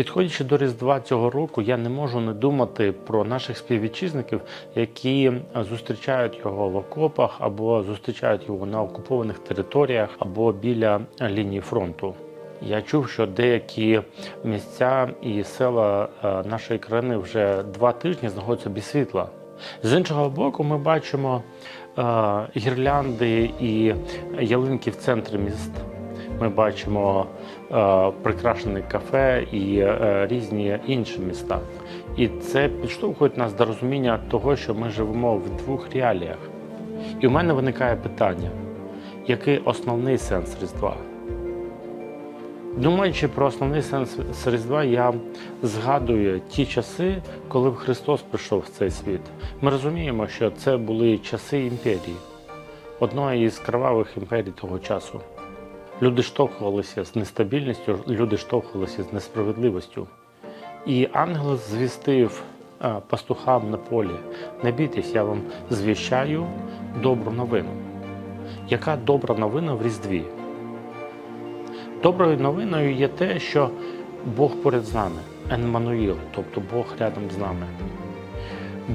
Підходячи до Різдва цього року, я не можу не думати про наших співвітчизників, які зустрічають його в окопах або зустрічають його на окупованих територіях або біля лінії фронту. Я чув, що деякі місця і села е, нашої країни вже два тижні знаходяться без світла. З іншого боку, ми бачимо е, гірлянди і ялинки в центрі міст. Ми бачимо е, прикрашене кафе і е, різні інші міста. І це підштовхує нас до розуміння того, що ми живемо в двох реаліях. І у мене виникає питання: який основний сенс Різдва? Думаючи про основний сенс Різдва, я згадую ті часи, коли Христос прийшов в цей світ. Ми розуміємо, що це були часи імперії, одної із кровавих імперій того часу. Люди штовхувалися з нестабільністю, люди штовхувалися з несправедливістю. І ангел звістив пастухам на полі: не бійтесь, я вам звіщаю добру новину. Яка добра новина в Різдві? Доброю новиною є те, що Бог поряд з нами, Енмануїл, тобто Бог рядом з нами.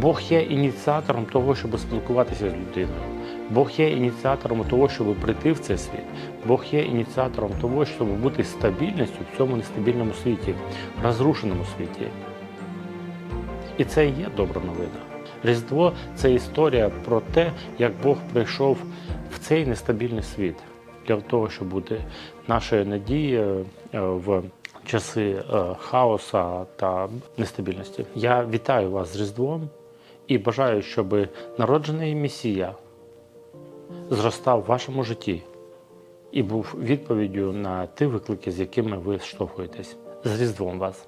Бог є ініціатором того, щоб спілкуватися з людиною. Бог є ініціатором того, щоб прийти в цей світ. Бог є ініціатором того, щоб бути стабільністю в цьому нестабільному світі, розрушеному світі. І це і є добра новина. Різдво це історія про те, як Бог прийшов в цей нестабільний світ для того, щоб бути нашою надією е, в часи е, хаоса та нестабільності. Я вітаю вас з Різдвом і бажаю, щоб народжений Месія зростав в вашому житті і був відповіддю на ті виклики, з якими ви штовхуєтесь. З Різдвом вас!